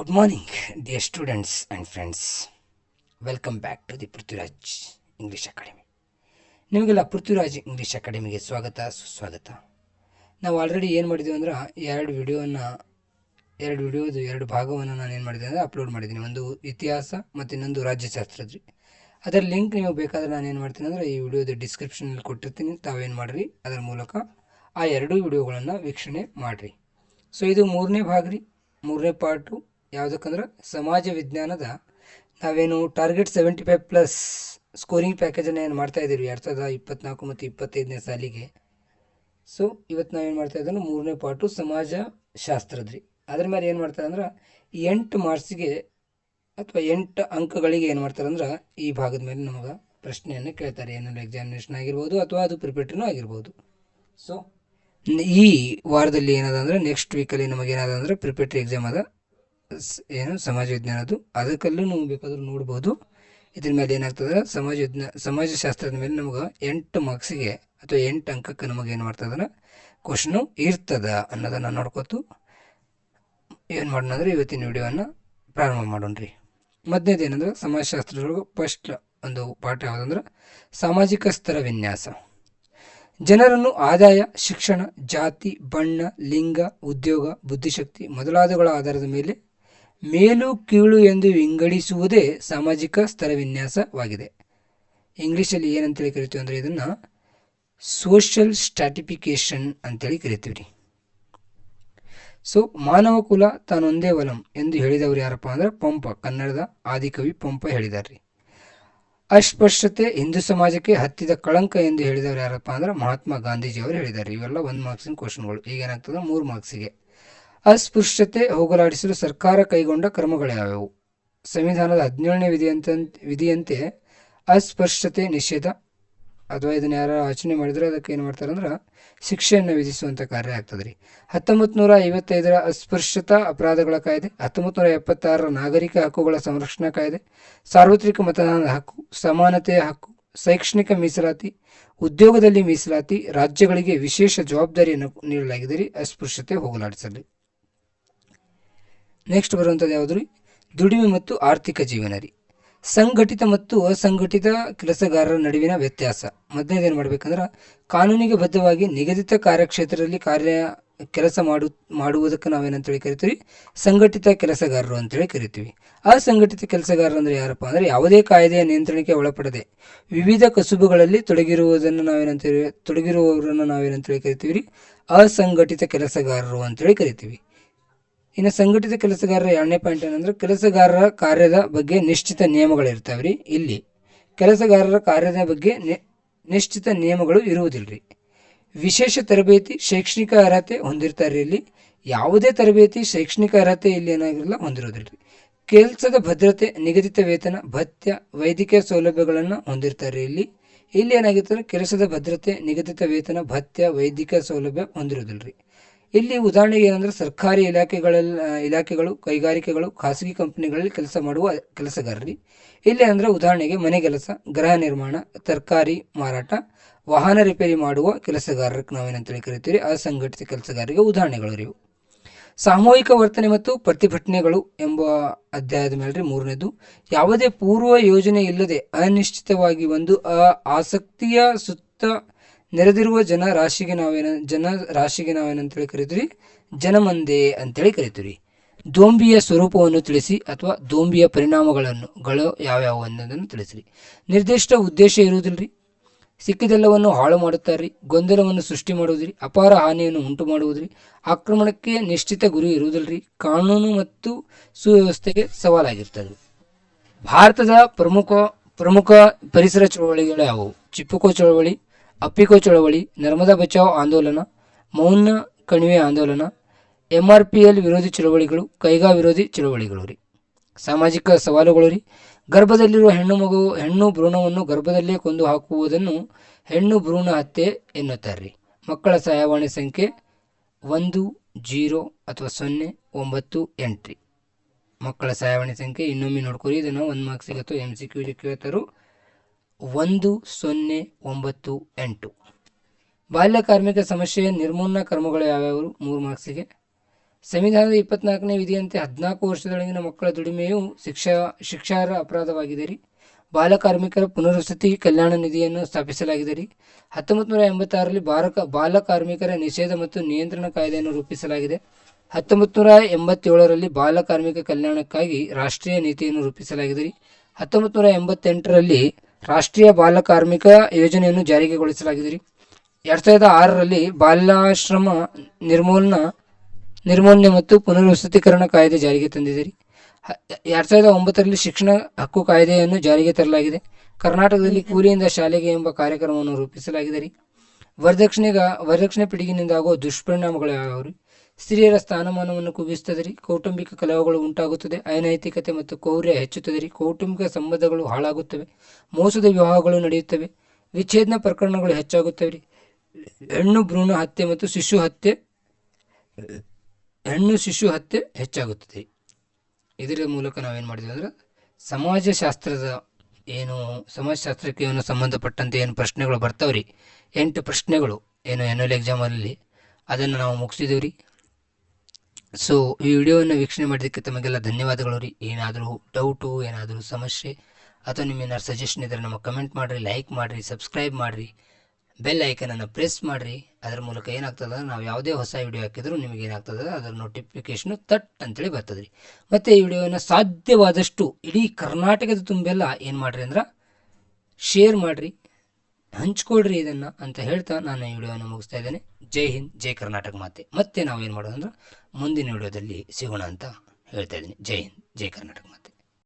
Good morning, dear students and friends. Welcome back to the Prithviraj English academy ನಿಮಗೆಲ್ಲ Prithviraj English ಅಕಾಡೆಮಿಗೆ ಸ್ವಾಗತ ಸುಸ್ವಾಗತ. ನಾವು already ಏನು ಮಾಡಿದ್ದೀವಿ ಅಂದ್ರೆ ಎರಡು ವಿಡಿಯೋನ ಎರಡು ವಿಡಿಯೋದು ಎರಡು ಭಾಗವನ್ನು ನಾನು ಏನು ಮಾಡಿದ್ದೀನಿ ಅಂದರೆ ಅಪ್ಲೋಡ್ ಮಾಡಿದ್ದೀನಿ ಒಂದು ಇತಿಹಾಸ ಮತ್ತು ಇನ್ನೊಂದು ರಾಜ್ಯಶಾಸ್ತ್ರದ್ರಿ. ಅದರ ಲಿಂಕ್ ನೀವು ಬೇಕಾದರೆ ನಾನು ಏನು ಮಾಡ್ತೀನಿ ಅಂದರೆ ಈ ವಿಡಿಯೋದ ಡಿಸ್ಕ್ರಿಪ್ಷನಲ್ಲಿ ಕೊಟ್ಟಿರ್ತೀನಿ. ತಾವೇನು ಮಾಡಿರಿ? ಅದರ ಮೂಲಕ ಆ ಎರಡೂ ವಿಡಿಯೋಗಳನ್ನು ವೀಕ್ಷಣೆ ಮಾಡಿರಿ. ಸೊ ಇದು ಮೂರನೇ ಭಾಗ ರೀ ಮೂರನೇ ಪಾರ್ಟು ಯಾವುದಕ್ಕಂದ್ರೆ ಸಮಾಜ ವಿಜ್ಞಾನದ ನಾವೇನು target seventy five plus scoring ಪ್ಯಾಕೇಜನ್ನು ಏನು ಮಾಡ್ತಾ ಇದ್ದೀವಿ, ಎರಡು ಸಾವಿರದ ಇಪ್ಪತ್ನಾಲ್ಕು ಮತ್ತು ಇಪ್ಪತ್ತೈದನೇ ಸಾಲಿಗೆ. ಸೊ ಇವತ್ತು ನಾವೇನು ಮಾಡ್ತಾ ಇದ್ದೀವಿ ಮೂರನೇ ಪಾರ್ಟು ಸಮಾಜ ಶಾಸ್ತ್ರದ್ರಿ. ಅದ್ರ ಮೇಲೆ ಏನು ಮಾಡ್ತಾರೆ ಅಂದ್ರೆ ಎಂಟು ಮಾರ್ಕ್ಸ್ಗೆ ಅಥವಾ ಎಂಟು ಅಂಕಗಳಿಗೆ ಏನು ಮಾಡ್ತಾರೆ ಅಂದ್ರೆ ಈ ಭಾಗದ ಮೇಲೆ ನಮಗೆ ಪ್ರಶ್ನೆಯನ್ನು ಕೇಳ್ತಾರೆ. ಏನಾದ್ರು ಎಕ್ಸಾಮಿನೇಷನ್ ಆಗಿರ್ಬೋದು ಅಥವಾ ಅದು ಪ್ರಿಪೇಟ್ರಿನೂ ಆಗಿರ್ಬೋದು. ಸೊ ಈ ವಾರದಲ್ಲಿ ಏನದ ಅಂದರೆ ನೆಕ್ಸ್ಟ್ ವೀಕಲ್ಲಿ ನಮಗೆ ಏನದ ಅಂದರೆ ಪ್ರಿಪೇಟ್ರಿ ಎಕ್ಸಾಮ್ ಅದ. ಏನು ಸಮಾಜ ವಿಜ್ಞಾನದ್ದು ಅದಕ್ಕಲ್ಲೂ ನಾವು ಬೇಕಾದ್ರೂ ನೋಡ್ಬೋದು. ಇದ್ರ ಮೇಲೆ ಏನಾಗ್ತದೆ, ಸಮಾಜ ವಿಜ್ಞಾನ ಸಮಾಜಶಾಸ್ತ್ರದ ಮೇಲೆ ನಮಗೆ ಎಂಟು ಮಾರ್ಕ್ಸಿಗೆ ಅಥವಾ ಎಂಟು ಅಂಕಕ್ಕೆ ನಮಗೆ ಏನು ಮಾಡ್ತದನ? ಕ್ವಶನು ಇರ್ತದ ಅನ್ನೋದನ್ನು ನೋಡ್ಕೊತು ಏನು ಮಾಡೋಣ ಅಂದರೆ ಇವತ್ತಿನ ವಿಡಿಯೋವನ್ನು ಪ್ರಾರಂಭ ಮಾಡೋಣ್ರಿ ಮೊದಲನೇದು ಏನಂದ್ರೆ, ಸಮಾಜಶಾಸ್ತ್ರದೊಳಗೆ ಫಸ್ಟ್ ಒಂದು ಪಾಠ ಯಾವುದಂದ್ರೆ, ಸಾಮಾಜಿಕ ಸ್ತರ ವಿನ್ಯಾಸ. ಜನರನ್ನು ಆದಾಯ, ಶಿಕ್ಷಣ, ಜಾತಿ, ಬಣ್ಣ, ಲಿಂಗ, ಉದ್ಯೋಗ, ಬುದ್ಧಿಶಕ್ತಿ ಮೊದಲಾದಗಳ ಆಧಾರದ ಮೇಲೆ ಮೇಲು ಕೀಳು ಎಂದು ವಿಂಗಡಿಸುವುದೇ ಸಾಮಾಜಿಕ ಸ್ತರ ವಿನ್ಯಾಸವಾಗಿದೆ ಇಂಗ್ಲೀಷಲ್ಲಿ ಏನಂತೇಳಿ ಕರಿತೀವಿ ಅಂದರೆ ಇದನ್ನು ಸೋಷಿಯಲ್ ಸ್ಟ್ಯಾಟಿಫಿಕೇಶನ್ ಅಂತೇಳಿ ಕರಿತೀವಿ ರೀ ಸೊ ಮಾನವ ಕುಲ ತಾನೊಂದೇ ವಲಂ ಎಂದು ಹೇಳಿದವರು ಯಾರಪ್ಪ ಅಂದ್ರೆ ಪಂಪ, ಕನ್ನಡದ ಆದಿಕವಿ ಪಂಪ ಹೇಳಿದಾರೆ ರೀ ಅಸ್ಪೃಶ್ಯತೆ ಹಿಂದೂ ಸಮಾಜಕ್ಕೆ ಹತ್ತಿದ ಕಳಂಕ ಎಂದು ಹೇಳಿದವರು ಯಾರಪ್ಪ ಅಂದ್ರೆ ಮಹಾತ್ಮ ಗಾಂಧೀಜಿಯವರು ಹೇಳಿದ್ದಾರೆ ಇವೆಲ್ಲ ಒಂದು ಮಾರ್ಕ್ಸಿನ ಕ್ವಶನ್ಗಳು ಈಗ ಏನಾಗ್ತದೆ? ಮೂರು ಮಾರ್ಕ್ಸಿಗೆ ಅಸ್ಪೃಶ್ಯತೆ ಹೋಗಲಾಡಿಸಲು ಸರ್ಕಾರ ಕೈಗೊಂಡ ಕ್ರಮಗಳು ಯಾವ್ಯಾವು ಸಂವಿಧಾನದ ಹದಿನೇಳನೇ ವಿಧಿಯಂತ ವಿಧಿಯಂತೆ ಅಸ್ಪೃಶ್ಯತೆ ನಿಷೇಧ. ಅಥವಾ ಇದನ್ನು ಯಾರು ಆಚರಣೆ ಮಾಡಿದರೆ ಅದಕ್ಕೆ ಏನು ಮಾಡ್ತಾರೆ ಅಂದ್ರೆ ಶಿಕ್ಷೆಯನ್ನು ವಿಧಿಸುವಂಥ ಕಾರ್ಯ ಆಗ್ತದೆ ರೀ ಹತ್ತೊಂಬತ್ತು ನೂರ ಐವತ್ತೈದರ ಅಸ್ಪೃಶ್ಯತಾ ಅಪರಾಧಗಳ ಕಾಯ್ದೆ ಹತ್ತೊಂಬತ್ತು ಎಪ್ಪತ್ತಾರರ ನಾಗರಿಕ ಹಕ್ಕುಗಳ ಸಂರಕ್ಷಣಾ ಕಾಯ್ದೆ, ಸಾರ್ವತ್ರಿಕ ಮತದಾನದ ಹಕ್ಕು, ಸಮಾನತೆಯ ಹಕ್ಕು, ಶೈಕ್ಷಣಿಕ ಮೀಸಲಾತಿ, ಉದ್ಯೋಗದಲ್ಲಿ ಮೀಸಲಾತಿ, ರಾಜ್ಯಗಳಿಗೆ ವಿಶೇಷ ಜವಾಬ್ದಾರಿಯನ್ನು ನೀಡಲಾಗಿದೆ ರೀ ಅಸ್ಪೃಶ್ಯತೆ ಹೋಗಲಾಡಿಸಲು. ನೆಕ್ಸ್ಟ್ ಬರುವಂಥದ್ದು ಯಾವುದು ರೀ? ದುಡಿಮೆ ಮತ್ತು ಆರ್ಥಿಕ ಜೀವನ ರೀ. ಸಂಘಟಿತ ಮತ್ತು ಅಸಂಘಟಿತ ಕೆಲಸಗಾರರ ನಡುವಿನ ವ್ಯತ್ಯಾಸ. ಮೊದಲನೇದು ಏನು ಮಾಡ್ಬೇಕಂದ್ರೆ, ಕಾನೂನಿಗೆ ಬದ್ಧವಾಗಿ ನಿಗದಿತ ಕಾರ್ಯಕ್ಷೇತ್ರದಲ್ಲಿ ಕಾರ್ಯ ಕೆಲಸ ಮಾಡು, ಮಾಡುವುದಕ್ಕೆ ನಾವೇನಂತೇಳಿ ಕರಿತೀವಿ? ಸಂಘಟಿತ ಕೆಲಸಗಾರರು ಅಂತೇಳಿ ಕರಿತೀವಿ. ಅಸಂಘಟಿತ ಕೆಲಸಗಾರರು ಅಂದರೆ ಯಾರಪ್ಪ ಅಂದರೆ ಯಾವುದೇ ಕಾಯ್ದೆಯ ನಿಯಂತ್ರಣಕ್ಕೆ ಒಳಪಡದೆ ವಿವಿಧ ಕಸುಬುಗಳಲ್ಲಿ ತೊಡಗಿರುವುದನ್ನು ನಾವೇನಂತೇಳಿ ತೊಡಗಿರುವವರನ್ನು ನಾವೇನಂತೇಳಿ ಕರಿತೀವಿ ರೀ? ಅಸಂಘಟಿತ ಕೆಲಸಗಾರರು ಅಂತೇಳಿ ಕರಿತೀವಿ. ಇನ್ನು ಸಂಘಟಿತ ಕೆಲಸಗಾರರ ಎರಡನೇ ಪಾಯಿಂಟ್ ಏನಂದ್ರೆ ಕೆಲಸಗಾರರ ಕಾರ್ಯದ ಬಗ್ಗೆ ನಿಶ್ಚಿತ ನಿಯಮಗಳಿರ್ತಾವೆ ರೀ ಇಲ್ಲಿ ಕೆಲಸಗಾರರ ಕಾರ್ಯದ ಬಗ್ಗೆ ನಿಶ್ಚಿತ ನಿಯಮಗಳು ಇರುವುದಿಲ್ಲ ರೀ ವಿಶೇಷ ತರಬೇತಿ, ಶೈಕ್ಷಣಿಕ ಅರ್ಹತೆ ಹೊಂದಿರ್ತಾರೆ ಇಲ್ಲಿ. ಯಾವುದೇ ತರಬೇತಿ, ಶೈಕ್ಷಣಿಕ ಅರ್ಹತೆ ಇಲ್ಲಿ ಏನಾಗಿರಲ್ಲ ಹೊಂದಿರೋದಿಲ್ಲ ರೀ ಕೆಲಸದ ಭದ್ರತೆ, ನಿಗದಿತ ವೇತನ, ಭತ್ಯ, ವೈದ್ಯಕೀಯ ಸೌಲಭ್ಯಗಳನ್ನು ಹೊಂದಿರ್ತಾರೆ ಇಲ್ಲಿ. ಇಲ್ಲಿ ಏನಾಗಿರ್ತಾರೆ ಕೆಲಸದ ಭದ್ರತೆ, ನಿಗದಿತ ವೇತನ, ಭತ್ಯ, ವೈದ್ಯಕೀಯ ಸೌಲಭ್ಯ ಹೊಂದಿರೋದಿಲ್ಲ ರೀ ಇಲ್ಲಿ ಉದಾಹರಣೆಗೆ ಏನಂದ್ರೆ ಸರ್ಕಾರಿ ಇಲಾಖೆಗಳಲ್ಲಿ ಇಲಾಖೆಗಳು, ಕೈಗಾರಿಕೆಗಳು, ಖಾಸಗಿ ಕಂಪನಿಗಳಲ್ಲಿ ಕೆಲಸ ಮಾಡುವ ಕೆಲಸಗಾರರಿ. ಇಲ್ಲಿ ಅಂದ್ರೆ ಉದಾಹರಣೆಗೆ ಮನೆ ಕೆಲಸ, ಗೃಹ ನಿರ್ಮಾಣ, ತರಕಾರಿ ಮಾರಾಟ, ವಾಹನ ರಿಪೇರಿ ಮಾಡುವ ಕೆಲಸಗಾರರಿಗೆ ನಾವೇನಂತೇಳಿ ಕರಿತೀವಿ ಅಸಂಘಟಿತ ಕೆಲಸಗಾರರಿಗೆ ಉದಾಹರಣೆಗಳು ಇವು. ಸಾಮೂಹಿಕ ವರ್ತನೆ ಮತ್ತು ಪ್ರತಿಭಟನೆಗಳು ಎಂಬ ಅಧ್ಯಾಯದ ಮೇಲೆ ರೀ ಮೂರನೇದು. ಯಾವುದೇ ಪೂರ್ವ ಯೋಜನೆ ಇಲ್ಲದೆ ಅನಿಶ್ಚಿತವಾಗಿ ಒಂದು ಆಸಕ್ತಿಯ ಸುತ್ತ ನೆರೆದಿರುವ ಜನ ರಾಶಿಗೆ ನಾವೇನ, ಜನ ರಾಶಿಗೆ ನಾವೇನಂತೇಳಿ ಕರಿತೀವಿ ಜನಮಂದೆ ಅಂತೇಳಿ ಕರಿತೀವಿ ದೋಂಬಿಯ ಸ್ವರೂಪವನ್ನು ತಿಳಿಸಿ ಅಥವಾ ದೋಂಬಿಯ ಪರಿಣಾಮಗಳನ್ನು, ಗಳು ಯಾವ್ಯಾವು ಅನ್ನೋದನ್ನು ತಿಳಿಸ್ರಿ. ನಿರ್ದಿಷ್ಟ ಉದ್ದೇಶ ಇರುವುದಿಲ್ಲರಿ ಸಿಕ್ಕಿದೆಲ್ಲವನ್ನು ಹಾಳು ಮಾಡುತ್ತಾರೆ ಗೊಂದಲವನ್ನು ಸೃಷ್ಟಿ ಮಾಡುವುದ್ರಿ ಅಪಾರ ಹಾನಿಯನ್ನು ಉಂಟು ಮಾಡುವುದ್ರಿ ಆಕ್ರಮಣಕ್ಕೆ ನಿಶ್ಚಿತ ಗುರಿ ಇರುವುದಿಲ್ಲರಿ ಕಾನೂನು ಮತ್ತು ಸುವ್ಯವಸ್ಥೆಗೆ ಸವಾಲಾಗಿರ್ತದೆ. ಭಾರತದ ಪ್ರಮುಖ ಪ್ರಮುಖ ಪರಿಸರ ಚಳವಳಿಗಳು ಯಾವುವು? ಚಿಪ್ಪುಕೋ ಚಳವಳಿ ಅಪ್ಪಿಕೋ ಚಳವಳಿ, ನರ್ಮದಾ ಬಚಾವ್ ಆಂದೋಲನ, ಮೌನ ಕಣಿವೆ ಆಂದೋಲನ, ಎಂಆರ್ಪಿಎಲ್ ವಿರೋಧಿ ಚಳವಳಿಗಳು, ಕೈಗಾ ವಿರೋಧಿ ಚಳವಳಿಗಳು ರೀ. ಸಾಮಾಜಿಕ ಸವಾಲುಗಳು ರೀ. ಗರ್ಭದಲ್ಲಿರುವ ಹೆಣ್ಣು ಮಗು, ಹೆಣ್ಣು ಭ್ರೂಣವನ್ನು ಗರ್ಭದಲ್ಲೇ ಕೊಂದು ಹಾಕುವುದನ್ನು ಹೆಣ್ಣು ಭ್ರೂಣ ಹತ್ಯೆ ಎನ್ನುತ್ತಾರೆ ರೀ. ಮಕ್ಕಳ ಸಹಾಯವಾಣಿ ಸಂಖ್ಯೆ ಒಂದು, ಜೀರೋ ಅಥವಾ ಸೊನ್ನೆ, ಒಂಬತ್ತು ಎಂಟ್ರಿ ಮಕ್ಕಳ ಸಹಾಯವಾಣಿ ಸಂಖ್ಯೆ ಇನ್ನೊಮ್ಮೆ ನೋಡ್ಕೊರಿ. ಇದನ್ನು ಒಂದು ಮಾರ್ಕ್ಸಿಗೆ ಅಥವಾ ಎಂ ಸಿ ಕ್ಯೂ ಕೇಳ್ತಾರೋ ಒಂದು ಸೊನ್ನೆ ಒಂಬತ್ತು ಎಂಟು. ಬಾಲ್ಯ ಕಾರ್ಮಿಕ ಸಮಸ್ಯೆಯ ನಿರ್ಮೂಲನಾ ಕ್ರಮಗಳು ಯಾವ್ಯಾವು ಮೂರು ಮಾರ್ಕ್ಸಿಗೆ. ಸಂವಿಧಾನದ ಇಪ್ಪತ್ನಾಲ್ಕನೇ ವಿಧಿಯಂತೆ ಹದಿನಾಲ್ಕು ವರ್ಷದೊಳಗಿನ ಮಕ್ಕಳ ದುಡಿಮೆಯು ಶಿಕ್ಷಾ ಶಿಕ್ಷಾರ್ಹ ಅಪರಾಧವಾಗಿದೆ ರೀ. ಬಾಲಕಾರ್ಮಿಕರ ಪುನರ್ವಸತಿ ಕಲ್ಯಾಣ ನಿಧಿಯನ್ನು ಸ್ಥಾಪಿಸಲಾಗಿದೆ ರೀ. ಹತ್ತೊಂಬತ್ತು ನೂರ ಎಂಬತ್ತಾರರಲ್ಲಿ ಬಾಲಕ ಬಾಲ ಕಾರ್ಮಿಕರ ನಿಷೇಧ ಮತ್ತು ನಿಯಂತ್ರಣ ಕಾಯ್ದೆಯನ್ನು ರೂಪಿಸಲಾಗಿದೆ. ಹತ್ತೊಂಬತ್ತು ನೂರ ಎಂಬತ್ತೇಳರಲ್ಲಿ ಬಾಲ ಕಾರ್ಮಿಕ ಕಲ್ಯಾಣಕ್ಕಾಗಿ ರಾಷ್ಟ್ರೀಯ ನೀತಿಯನ್ನು ರೂಪಿಸಲಾಗಿದೆ ರೀ. ಹತ್ತೊಂಬತ್ತು ನೂರ ಎಂಬತ್ತೆಂಟರಲ್ಲಿ ರಾಷ್ಟ್ರೀಯ ಬಾಲ ಕಾರ್ಮಿಕ ಯೋಜನೆಯನ್ನು ಜಾರಿಗೆಗೊಳಿಸಲಾಗಿದೆ ರೀ ಎರಡ್ ಸಾವಿರದ ಆರರಲ್ಲಿ ಬಾಲಾಶ್ರಮ ನಿರ್ಮೂಲನಾ, ನಿರ್ಮೂಲನೆ ಮತ್ತು ಪುನರ್ವಸತೀಕರಣ ಕಾಯ್ದೆ ಜಾರಿಗೆ ತಂದಿದೆ ರೀ ಎರಡ್ ಸಾವಿರದ ಒಂಬತ್ತರಲ್ಲಿ ಶಿಕ್ಷಣ ಹಕ್ಕು ಕಾಯ್ದೆಯನ್ನು ಜಾರಿಗೆ ತರಲಾಗಿದೆ. ಕರ್ನಾಟಕದಲ್ಲಿ ಕೂಲಿಯಿಂದ ಶಾಲೆಗೆ ಎಂಬ ಕಾರ್ಯಕ್ರಮವನ್ನು ರೂಪಿಸಲಾಗಿದೆ ರೀ ವರದಕ್ಷಿಣೆಗ, ವರದಕ್ಷಿಣೆ ಪಿಡುಗಿನಿಂದ ಆಗುವ ದುಷ್ಪರಿಣಾಮಗಳು ಯಾವ್ಯಾವ ರೀ ಸ್ತ್ರೀಯರ ಸ್ಥಾನಮಾನವನ್ನು ಕುಗ್ಗಿಸುತ್ತದೆ ರೀ ಕೌಟುಂಬಿಕ ಕಲಹಗಳು ಉಂಟಾಗುತ್ತದೆ, ಅನೈತಿಕತೆ ಮತ್ತು ಕೌರ್ಯ ಹೆಚ್ಚುತ್ತದೆ ರೀ ಕೌಟುಂಬಿಕ ಸಂಬಂಧಗಳು ಹಾಳಾಗುತ್ತವೆ, ಮೋಸದ ವಿವಾಹಗಳು ನಡೆಯುತ್ತವೆ, ವಿಚ್ಛೇದನ ಪ್ರಕರಣಗಳು ಹೆಚ್ಚಾಗುತ್ತವೆ ರೀ ಹೆಣ್ಣು ಭ್ರೂಣ ಹತ್ಯೆ ಮತ್ತು ಶಿಶು ಹತ್ಯೆ, ಹೆಣ್ಣು ಶಿಶು ಹತ್ಯೆ ಹೆಚ್ಚಾಗುತ್ತದೆ. ಇದರ ಮೂಲಕ ನಾವೇನು ಮಾಡಿದ್ವಿ ಅಂದ್ರೆ, ಸಮಾಜಶಾಸ್ತ್ರದ ಏನು, ಸಮಾಜಶಾಸ್ತ್ರಕ್ಕೆ ಏನು ಸಂಬಂಧಪಟ್ಟಂತೆ ಏನು ಪ್ರಶ್ನೆಗಳು ಬರ್ತಾವ್ರಿ, ಎಂಟು ಪ್ರಶ್ನೆಗಳು, ಏನು ಎನ್ಯುವಲ್ ಎಕ್ಸಾಮಲ್ಲಿ ಅದನ್ನು ನಾವು ಮುಗಿಸಿದೀವ್ರಿ. ಸೊ ಈ ವಿಡಿಯೋವನ್ನು ವೀಕ್ಷಣೆ ಮಾಡಿದ್ದಕ್ಕೆ ತಮಗೆಲ್ಲ ಧನ್ಯವಾದಗಳು ರೀ. ಏನಾದರೂ ಡೌಟು ಏನಾದರೂ ಸಮಸ್ಯೆ ಅಥವಾ ನಿಮ್ಮೇನಾದ್ರು ಸಜೆಷನ್ ಇದ್ದರೆ ನಮಗೆ ಕಮೆಂಟ್ ಮಾಡಿರಿ ಲೈಕ್ ಮಾಡಿರಿ ಸಬ್ಸ್ಕ್ರೈಬ್ ಮಾಡಿರಿ. ಬೆಲ್ ಐಕನನ್ನು ಪ್ರೆಸ್ ಮಾಡಿರಿ. ಅದರ ಮೂಲಕ ಏನಾಗ್ತದೆ ನಾವು ಯಾವುದೇ ಹೊಸ ವಿಡಿಯೋ ಹಾಕಿದರೂ ನಿಮಗೆ ಏನಾಗ್ತದೆ ಅದರ ನೋಟಿಫಿಕೇಶನು ತಟ್ ಅಂತೇಳಿ ಬರ್ತದೆ ರೀ ಮತ್ತು ಈ ವಿಡಿಯೋವನ್ನು ಸಾಧ್ಯವಾದಷ್ಟು ಇಡೀ ಕರ್ನಾಟಕದ ತುಂಬೆಲ್ಲ ಏನು ಮಾಡಿರಿ ಅಂದ್ರೆ ಶೇರ್ ಮಾಡಿರಿ. ಹಂಚ್ಕೊಳ್ರಿ ಇದನ್ನು ಅಂತ ಹೇಳ್ತಾ ನಾನು ಈ ವಿಡಿಯೋನ ಮುಗಿಸ್ತಾ ಇದ್ದೇನೆ. ಜೈ ಹಿಂದ್, ಜೈ ಕರ್ನಾಟಕ ಮಾತೆ. ಮತ್ತೆ ನಾವು ಏನು ಮಾಡೋದಂದ್ರೆ ಮುಂದಿನ ವಿಡಿಯೋದಲ್ಲಿ ಸಿಗೋಣ ಅಂತ ಹೇಳ್ತಾ ಇದ್ದೀನಿ. ಜೈ ಹಿಂದ್, ಜೈ ಕರ್ನಾಟಕ ಮಾತೆ.